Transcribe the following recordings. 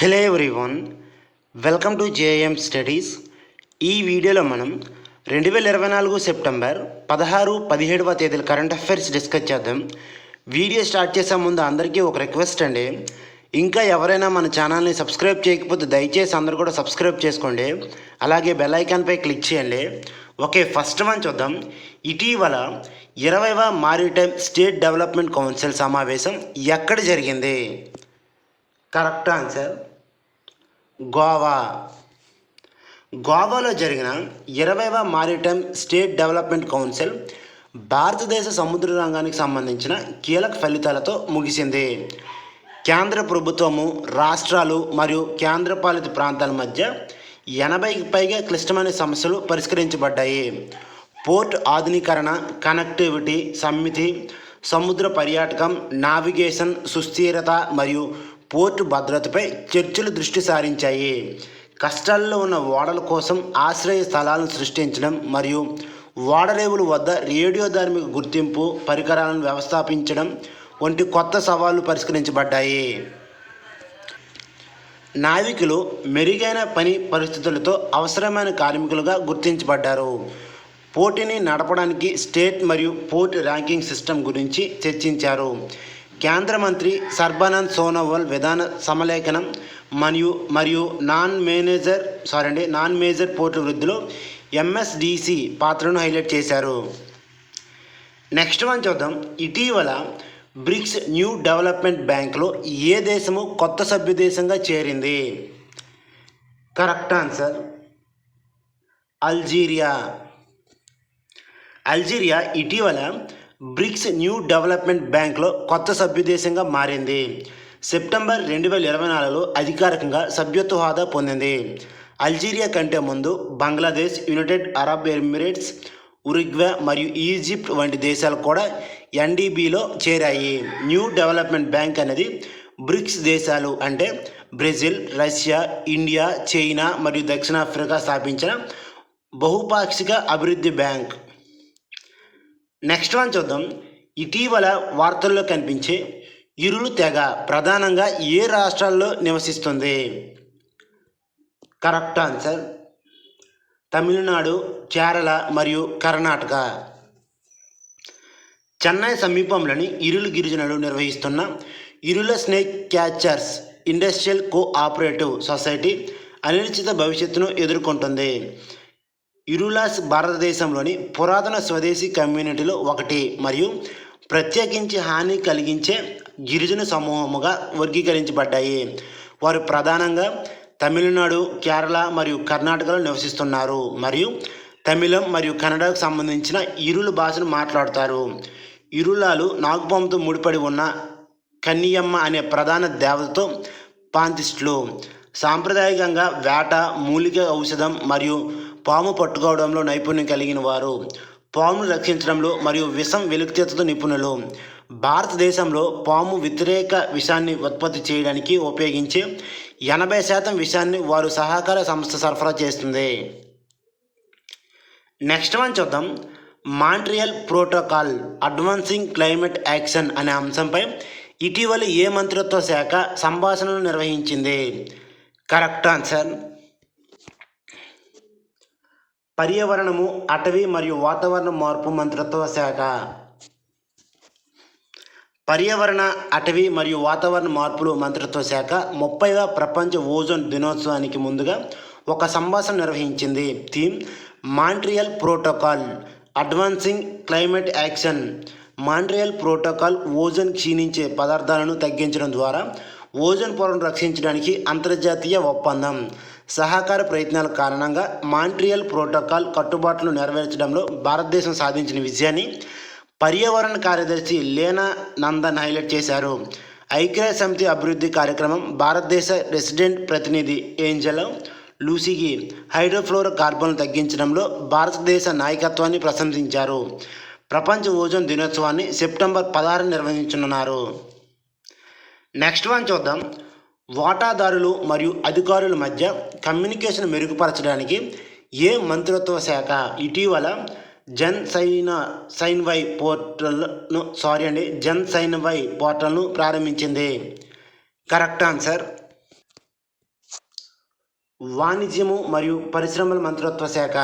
Hello everyone welcome to JM studies ఈ వీడియోలో మనం రెండు వేల ఇరవై నాలుగు సెప్టెంబర్ పదహారు పదిహేడవ తేదీల కరెంట్ అఫైర్స్ డిస్కస్ చేద్దాం. వీడియో స్టార్ట్ చేసే ముందు అందరికీ ఒక రిక్వెస్ట్ అండి. ఇంకా ఎవరైనా మన ఛానల్ని సబ్స్క్రైబ్ చేయకపోతే దయచేసి అందరు కూడా సబ్స్క్రైబ్ చేసుకోండి. అలాగే బెల్ ఐకాన్పై క్లిక్ చేయండి. ఓకే ఫస్ట్ వన్ చూద్దాం. ఇటీవల ఇరవైవ మారిటైమ్ స్టేట్ డెవలప్మెంట్ కౌన్సిల్ సమావేశం ఎక్కడ జరిగింది? Correct answer Goa. గోవాలో జరిగిన ఇరవైవ మారిటైమ్ స్టేట్ డెవలప్మెంట్ కౌన్సిల్ భారతదేశ సముద్ర రంగానికి సంబంధించిన కీలక ఫలితాలతో ముగిసింది. కేంద్ర ప్రభుత్వము రాష్ట్రాలు మరియు కేంద్రపాలిత ప్రాంతాల మధ్య ఎనభైకి పైగా క్లిష్టమైన సమస్యలు పరిష్కరించబడ్డాయి. పోర్ట్ ఆధునీకరణ కనెక్టివిటీ సమ్మితి సముద్ర పర్యాటకం నావిగేషన్ సుస్థిరత మరియు పోర్టు భద్రతపై చర్చలు దృష్టి సారించాయి. కష్టాల్లో ఉన్న ఓడల కోసం ఆశ్రయ స్థలాలను సృష్టించడం మరియు ఓడరేవుల వద్ద రేడియో ధార్మిక గుర్తింపు పరికరాలను వ్యవస్థాపించడం వంటి కొత్త సవాళ్ళు పరిష్కరించబడ్డాయి. నావికులు మెరుగైన పని పరిస్థితులతో అవసరమైన కార్మికులుగా గుర్తించబడ్డారు. పోటీని నడపడానికి స్టేట్ మరియు పోర్ట్ ర్యాంకింగ్ సిస్టమ్ గురించి చర్చించారు. కేంద్ర మంత్రి సర్బానంద్ సోనోవాల్ విధాన సమలేఖనం మరియు మరియు నాన్ మేనేజర్ సారీ అండి నాన్ మేజర్ పోర్టు వృద్ధిలో ఎంఎస్డిసి పాత్రను హైలైట్ చేశారు. నెక్స్ట్ వన్ చూద్దాం. ఇటీవల బ్రిక్స్ న్యూ డెవలప్మెంట్ బ్యాంక్లో ఏ దేశము కొత్త సభ్య దేశంగా చేరింది? Correct answer Algeria. అల్జీరియా ఇటీవల బ్రిక్స్ న్యూ డెవలప్మెంట్ బ్యాంక్లో కొత్త సభ్యదేశంగా మారింది. సెప్టెంబర్ రెండు వేల ఇరవై నాలుగులో అధికారికంగా సభ్యత్వ హోదా పొందింది. అల్జీరియా కంటే ముందు Bangladesh United Arab Emirates Uruguay మరియు ఈజిప్ట్ వంటి దేశాలు కూడా ఎన్డీబీలో చేరాయి. న్యూ డెవలప్మెంట్ బ్యాంక్ అనేది బ్రిక్స్ దేశాలు అంటే బ్రెజిల్ రష్యా ఇండియా చైనా మరియు దక్షిణాఫ్రికా స్థాపించిన బహుపాక్షిక అభివృద్ధి బ్యాంక్. నెక్స్ట్ వన్ చూద్దాం. ఇటీవల వార్తల్లో కనిపించే ఇరులు తెగ ప్రధానంగా ఏ రాష్ట్రాల్లో నివసిస్తుంది? కరెక్ట్ ఆన్సర్ తమిళనాడు కేరళ మరియు కర్ణాటక. చెన్నై సమీపంలోని ఇరులు గిరిజనులు నిర్వహిస్తున్న ఇరుల snake catchers industrial cooperative society అనిశ్చిత భవిష్యత్తును ఎదుర్కొంటుంది. ఇరులాస్ భారతదేశంలోని పురాతన స్వదేశీ కమ్యూనిటీలో ఒకటి మరియు ప్రత్యేకించి హాని కలిగించే గిరిజన సమూహముగా వర్గీకరించబడ్డాయి. వారు ప్రధానంగా తమిళనాడు కేరళ మరియు కర్ణాటకలో నివసిస్తున్నారు మరియు తమిళం మరియు కన్నడకు సంబంధించిన ఇరుల భాషను మాట్లాడతారు. ఇరులాలు నాగుపాముతో ముడిపడి ఉన్న కన్నియమ్మ అనే ప్రధాన దేవతతో పాంతిస్టులు సాంప్రదాయకంగా వేట మూలిక ఔషధం మరియు పాము పట్టుకోవడంలో నైపుణ్యం కలిగిన వారు పామును రక్షించడంలో మరియు విషం వెలుగుతీతతో నిపుణులు. భారతదేశంలో పాము వ్యతిరేక విషాన్ని ఉత్పత్తి చేయడానికి ఉపయోగించే ఎనభై శాతం విషాన్ని వారు సహకార సంస్థ సరఫరా చేస్తుంది. నెక్స్ట్ వన్ చూద్దాం. Montreal Protocol advancing climate action అనే అంశంపై ఇటీవల ఏ మంత్రిత్వ శాఖ సంభాషణలు నిర్వహించింది? కరెక్ట్ ఆన్సర్ పర్యావరణము అటవీ మరియు వాతావరణ మార్పు మంత్రిత్వ శాఖ. పర్యావరణ అటవీ మరియు వాతావరణ మార్పులు మంత్రిత్వ శాఖ ముప్పైవ ప్రపంచ ఓజోన్ దినోత్సవానికి ముందుగా ఒక సంభాషణ నిర్వహించింది. Theme Montreal Protocol advancing climate action. Montreal Protocol ozone క్షీణించే పదార్థాలను తగ్గించడం ద్వారా ఓజోన్ పొరను రక్షించడానికి అంతర్జాతీయ ఒప్పందం. సహకార ప్రయత్నాల కారణంగా మాంట్రియల్ ప్రోటోకాల్ కట్టుబాట్లు నెరవేర్చడంలో భారతదేశం సాధించిన విజయాన్ని పర్యావరణ కార్యదర్శి లేనా నందన్ హైలైట్ చేశారు. ఐక్యరాజ్య సమితి అభివృద్ధి కార్యక్రమం భారతదేశ రెసిడెంట్ ప్రతినిధి ఏంజల్ లూసీకి హైడ్రోఫ్లోరో కార్బన్ తగ్గించడంలో భారతదేశ నాయకత్వాన్ని ప్రశంసించారు. ప్రపంచ ఓజోన్ దినోత్సవాన్ని సెప్టెంబర్ పదహారు నిర్వహించనున్నారు. నెక్స్ట్ వన్ చూద్దాం. వాటాదారులు మరియు అధికారుల మధ్య కమ్యూనికేషన్ మెరుగుపరచడానికి ఏ మంత్రిత్వ శాఖ ఇటీవల జన్ సైన సైన్ వై పోర్టల్ను సారీ అండి జన్ సైన్ వై పోర్టల్ను ప్రారంభించింది? Correct answer. వాణిజ్యము మరియు పరిశ్రమల మంత్రిత్వ శాఖ.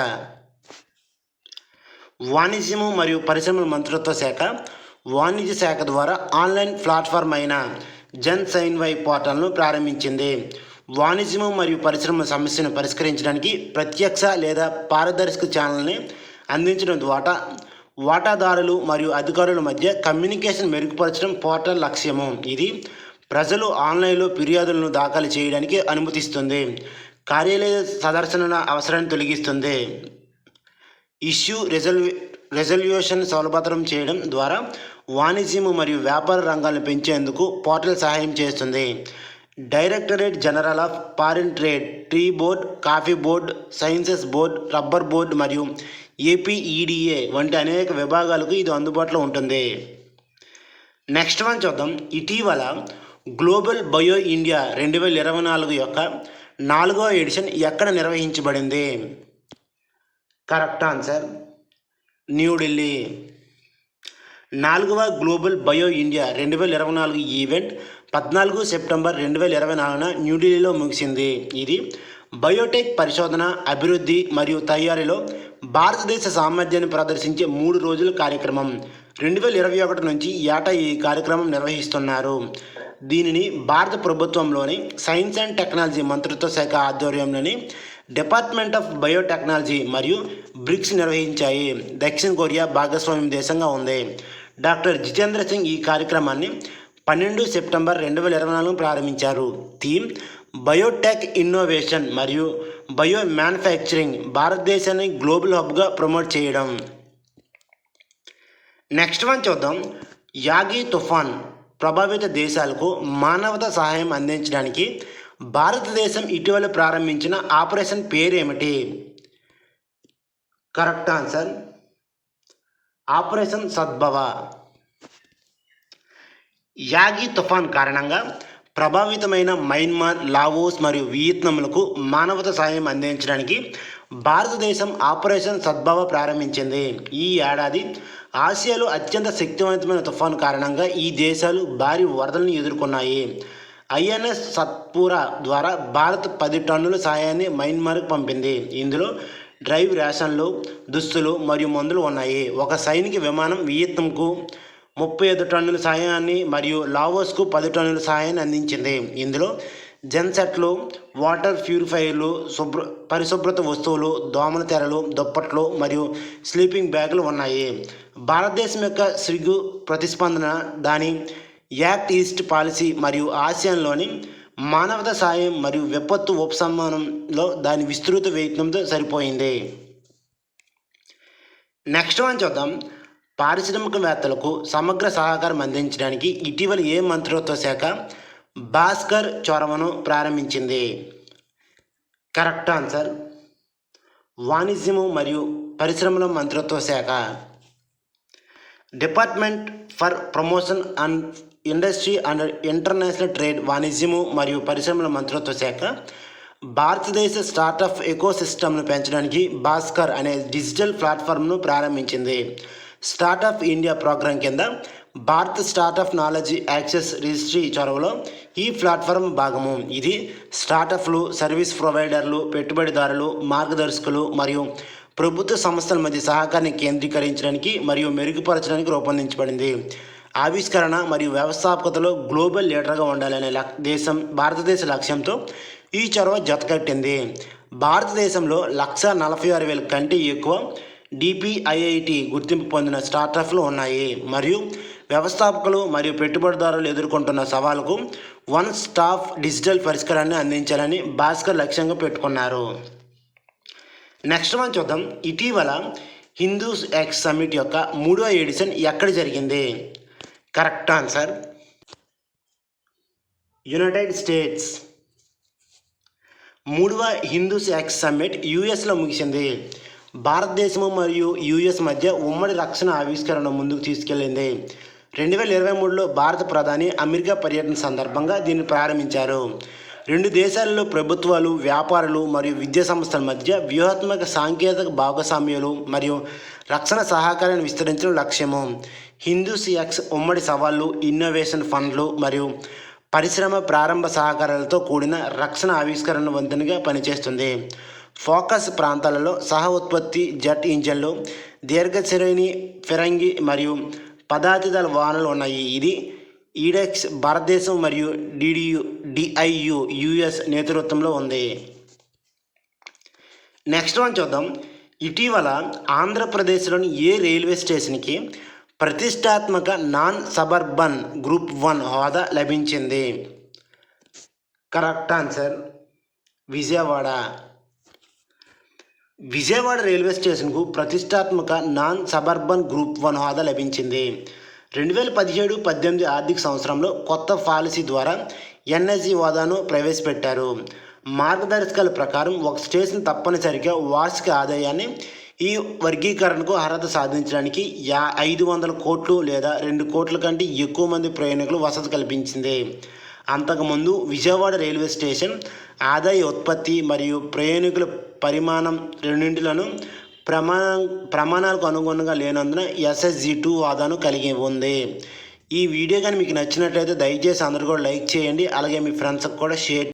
వాణిజ్యము మరియు పరిశ్రమల మంత్రిత్వ శాఖ వాణిజ్య శాఖ ద్వారా ఆన్లైన్ ప్లాట్ఫామ్ అయిన జన్ సైన్ వై పోర్టల్ను ప్రారంభించింది. వాణిజ్యము మరియు పరిశ్రమల సమస్యను పరిష్కరించడానికి ప్రత్యక్ష లేదా పారదర్శక ఛానల్ని అందించడం ద్వారా వాటాదారులు మరియు అధికారుల మధ్య కమ్యూనికేషన్ మెరుగుపరచడం పోర్టల్ లక్ష్యము. ఇది ప్రజలు ఆన్లైన్లో ఫిర్యాదులను దాఖలు చేయడానికి అనుమతిస్తుంది. కార్యాలయ సందర్శన అవసరాన్ని తొలగిస్తుంది. ఇష్యూ రెజల్యూ రెజల్యూషన్ సులభతరం చేయడం ద్వారా వాణిజ్యం మరియు వ్యాపార రంగాలను పెంచేందుకు పోర్టల్ సహాయం చేస్తుంది. Directorate general of foreign trade tea board coffee board sciences board rubber board మరియు ఏపీఈడిఏ వంటి అనేక విభాగాలకు ఇది అందుబాటులో ఉంటుంది. నెక్స్ట్ వన్ చూద్దాం. ఇటీవల గ్లోబల్ బయో ఇండియా రెండు వేల ఇరవై నాలుగు యొక్క నాలుగో ఎడిషన్ ఎక్కడ నిర్వహించబడింది? కరెక్ట్ ఆన్సర్ న్యూఢిల్లీ నాలుగవ గ్లోబల్ బయో ఇండియా రెండు వేల ఇరవై నాలుగు ఈవెంట్ పద్నాలుగు సెప్టెంబర్ రెండు వేల ఇరవై నాలుగున న్యూఢిల్లీలో ముగిసింది. ఇది బయోటెక్ పరిశోధన అభివృద్ధి మరియు తయారీలో భారతదేశ సామర్థ్యాన్ని ప్రదర్శించే మూడు రోజుల కార్యక్రమం. రెండు వేల ఇరవై ఒకటి నుంచి ఏటా ఈ కార్యక్రమం నిర్వహిస్తున్నారు. దీనిని భారత ప్రభుత్వంలోని సైన్స్ అండ్ టెక్నాలజీ మంత్రిత్వ శాఖ ఆధ్వర్యంలోని డిపార్ట్మెంట్ ఆఫ్ బయోటెక్నాలజీ మరియు బ్రిక్స్ నిర్వహించాయి. దక్షిణ కొరియా భాగస్వామ్యం దేశంగా ఉంది. డాక్టర్ జితేంద్ర సింగ్ ఈ కార్యక్రమాన్ని పన్నెండు సెప్టెంబర్ రెండు వేల ఇరవై నాలుగు ప్రారంభించారు. థీమ్ బయోటెక్ ఇన్నోవేషన్ మరియు బయో మ్యానుఫ్యాక్చరింగ్ భారతదేశాన్ని గ్లోబల్ హబ్గా ప్రమోట్ చేయడం. నెక్స్ట్ వన్ చూద్దాం. యాగి తుఫాన్ ప్రభావిత దేశాలకు మానవత సహాయం అందించడానికి భారతదేశం ఇటీవల ప్రారంభించిన ఆపరేషన్ పేరేమిటి? Correct answer operation Sadbhav. Yagi తుఫాన్ కారణంగా ప్రభావితమైన మయన్మార్ లావోస్ మరియు వియత్నంలకు మానవత సాయం అందించడానికి భారతదేశం ఆపరేషన్ సద్భావ ప్రారంభించింది. ఈ ఏడాది ఆసియాలో అత్యంత శక్తివంతమైన తుఫాను కారణంగా ఈ దేశాలు భారీ వరదలను ఎదుర్కొన్నాయి. ఐఎన్ఎస్ సత్పూరా ద్వారా భారత్ పది టన్నుల సాయాన్ని మయన్మార్కు పంపింది. ఇందులో డ్రైవ్ రేషన్లు దుస్తులు మరియు మందులు ఉన్నాయి. ఒక సైనిక విమానం వియత్నంకు ముప్పై ఐదు టన్నుల సహాయాన్ని మరియు లావోస్కు పది టన్నుల సహాయాన్ని అందించింది. ఇందులో జెన్సెట్లు వాటర్ ప్యూరిఫైర్లు శుభ్ర పరిశుభ్రత వస్తువులు దోమల తెరలు దుప్పట్లు మరియు స్లీపింగ్ బ్యాగులు ఉన్నాయి. భారతదేశం యొక్క సిగ్గు ప్రతిస్పందన దాని యాక్ట్ ఈస్ట్ పాలసీ మరియు ఆసియాన్లోని మానవత సాయం మరియు విపత్తు ఉపశమనంలో దాని విస్తృత వ్యయత్నంతో సరిపోయింది. నెక్స్ట్ వన్ చూద్దాం. పారిశ్రామికవేత్తలకు సమగ్ర సహకారం అందించడానికి ఇటీవల ఏ మంత్రిత్వ శాఖ భాస్కర్ చొరవను ప్రారంభించింది? కరెక్ట్ ఆన్సర్ వాణిజ్యము మరియు పరిశ్రమల మంత్రిత్వ శాఖ. Department for promotion and industry and international trade వాణిజ్యము మరియు పరిశ్రమల మంత్రిత్వ శాఖ భారతదేశ స్టార్టప్ ఎకోసిస్టమ్ను పెంచడానికి భాస్కర్ అనే డిజిటల్ ప్లాట్ఫామ్ను ప్రారంభించింది. స్టార్టప్ ఇండియా ప్రోగ్రాం కింద Bharat startup knowledge access registry చొరవలో ఈ ప్లాట్ఫామ్ భాగము. ఇది స్టార్టప్లు సర్వీస్ ప్రొవైడర్లు పెట్టుబడిదారులు మార్గదర్శకులు మరియు ప్రభుత్వ సంస్థల మధ్య సహకారాన్ని కేంద్రీకరించడానికి మరియు మెరుగుపరచడానికి రూపొందించబడింది. ఆవిష్కరణ మరియు వ్యవస్థాపకతలో గ్లోబల్ లీడర్గా ఉండాలనే లక్ దేశం భారతదేశ లక్ష్యంతో ఈ చొరవ జతకట్టింది. భారతదేశంలో లక్ష నలభై ఆరు వేల కంటే ఎక్కువ డిపిఐఐటి గుర్తింపు పొందిన స్టార్టప్లు ఉన్నాయి. మరియు వ్యవస్థాపకులు మరియు పెట్టుబడిదారులు ఎదుర్కొంటున్న సవాలుకు వన్ స్టాప్ డిజిటల్ పరిష్కారాన్ని అందించాలని భాస్కర్ లక్ష్యంగా పెట్టుకున్నారు. నెక్స్ట్ మనం చూద్దాం. ఇటీవల హిందూస్ ఎక్స్ సమ్మిట్ యొక్క మూడో ఎడిషన్ ఎక్కడ జరిగింది? Correct answer. United States. మూడవ హిందూ శాఖ సమ్మిట్ యుఎస్లో ముగిసింది. భారతదేశం మరియు యుఎస్ మధ్య ఉమ్మడి రక్షణ ఆవిష్కరణ ముందుకు తీసుకెళ్ళింది. రెండు వేల ఇరవై మూడులో భారత ప్రధాని అమెరికా పర్యటన సందర్భంగా దీన్ని ప్రారంభించారు. రెండు దేశాలలో ప్రభుత్వాలు వ్యాపారులు మరియు విద్యా సంస్థల మధ్య వ్యూహాత్మక సాంకేతిక భాగస్వామ్యాలు మరియు రక్షణ సహకారాన్ని విస్తరించడం లక్ష్యము. హిందూ సియాక్స్ ఉమ్మడి సవాళ్ళు ఇన్నోవేషన్ ఫండ్లు మరియు పరిశ్రమ ప్రారంభ సహకారాలతో కూడిన రక్షణ ఆవిష్కరణ వంతెనగా పనిచేస్తుంది. ఫోకస్ ప్రాంతాలలో సహ ఉత్పత్తి జెట్ ఇంజన్లు దీర్ఘశ్రేణి ఫిరంగి మరియు పదాతిదల వాహనాలు ఉన్నాయి. ఇది ఈడెక్స్ భారతదేశం మరియు డిడియు డిఐయు యుఎస్ నేతృత్వంలో ఉంది. నెక్స్ట్ వన్ చూద్దాం. ఇటీవల ఆంధ్రప్రదేశ్లోని ఏ రైల్వే స్టేషన్కి ప్రతిష్టాత్మక నాన్ సబర్బన్ గ్రూప్ వన్ హోదా లభించింది? Correct answer Vijayawada. Vijayawada railway స్టేషన్కు ప్రతిష్టాత్మక నాన్ సబర్బన్ గ్రూప్ వన్ హోదా లభించింది. రెండు వేల పదిహేడు పద్దెనిమిది ఆర్థిక సంవత్సరంలో కొత్త పాలసీ ద్వారా ఎన్ఎస్జి హోదాను ప్రవేశపెట్టారు. మార్గదర్శకాల ప్రకారం ఒక స్టేషన్ తప్పనిసరిగా వార్షిక ఆదాయాన్ని ఈ వర్గీకరణకు అర్హత సాధించడానికి యా ఐదు వందల కోట్లు లేదా రెండు కోట్ల కంటే ఎక్కువ మంది ప్రయాణికులు వసతి కల్పించింది. అంతకుముందు విజయవాడ రైల్వే స్టేషన్ ఆదాయ ఉత్పత్తి మరియు ప్రయాణికుల పరిమాణం రెండింటిలను ప్రమాణ ప్రమాణాలకు అనుగుణంగా లేనందున ఎస్ఎస్జి టూ వాదాను కలిగి ఉంది. ఈ వీడియో కానీ మీకు నచ్చినట్లయితే దయచేసి అందరు కూడా లైక్ చేయండి. అలాగే మీ ఫ్రెండ్స్కి కూడా షేర్